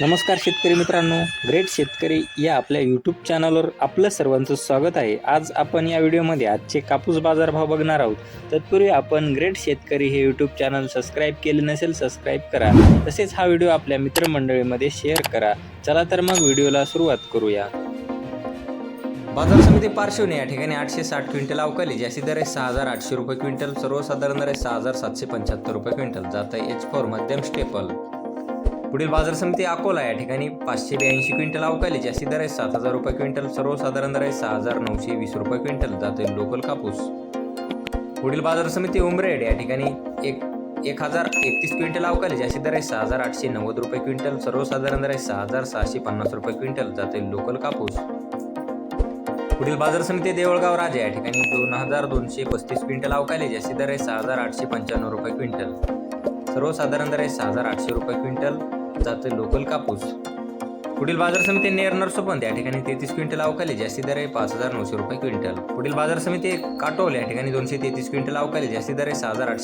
नमस्कार शेतकरी मित्रांनो ग्रेट शेतकरी या आपल्या यूट्यूब चॅनलवर आपलं सर्वांचं स्वागत आहे. आज आपण या व्हिडिओमध्ये आजचे कापूस बाजारभाव बघणार आहोत. तत्पूर्वी आपण ग्रेट शेतकरी हे यूट्यूब चॅनल सबस्क्राईब केले नसेल सबस्क्राईब करा. तसेच हा व्हिडिओ आपल्या मित्रमंडळीमध्ये शेअर करा. चला तर मग व्हिडिओला सुरुवात करूया. बाजार समिती पार्श्वनी या ठिकाणी आठशे साठ क्विंटल अवकाली ज्याची दर आहे सहा हजार आठशे रुपये क्विंटल सर्वसाधारण दर आहे सहा हजार सातशे पंच्याहत्तर रुपये क्विंटल. जात आहे एच फोर मध्यम स्टेपल पुढील बाजार समिती अकोला या ठिकाणी पाचशे ब्याऐंशी क्विंटल अवकाली जास्ती दर आहे सात हजार रुपये क्विंटल सर्वसाधारण दर आहे सहा हजार नऊशे वीस रुपये क्विंटल जाते लोकल कापूस. पुढील बाजार समिती उमरेड या ठिकाणी एक एक हजार एकतीस क्विंटल अवकाली जास्ती दर आहे सहा हजार आठशे नव्वद रुपये क्विंटल सर्वसाधारण दर आहे सहा हजार सहाशे पन्नास रुपये क्विंटल जाते लोकल कापूस. पुढील बाजार समिती देवळगाव राजा या ठिकाणी दोन हजार दोनशे पस्तीस क्विंटल अवकाली जास्ती दर आहे सहा हजार आठशे पंच्याण्णव रुपये क्विंटल. सर्वसाधारण दर आहे सहा हजार आठशे रुपये क्विंटल. जातोय लोकल कापूस. पुढील बाजार समिती नेर नरसोपंत या ठिकाणी तेहतीस क्विंटल अवकाली जास्ती दर आहे पाच हजार नऊशे रुपये क्विंटल. पुढील बाजार समिती काटोल या ठिकाणी दोनशे तेहतीस क्विंटल अवकाली जास्ती दर आहे सहा हजार आठशे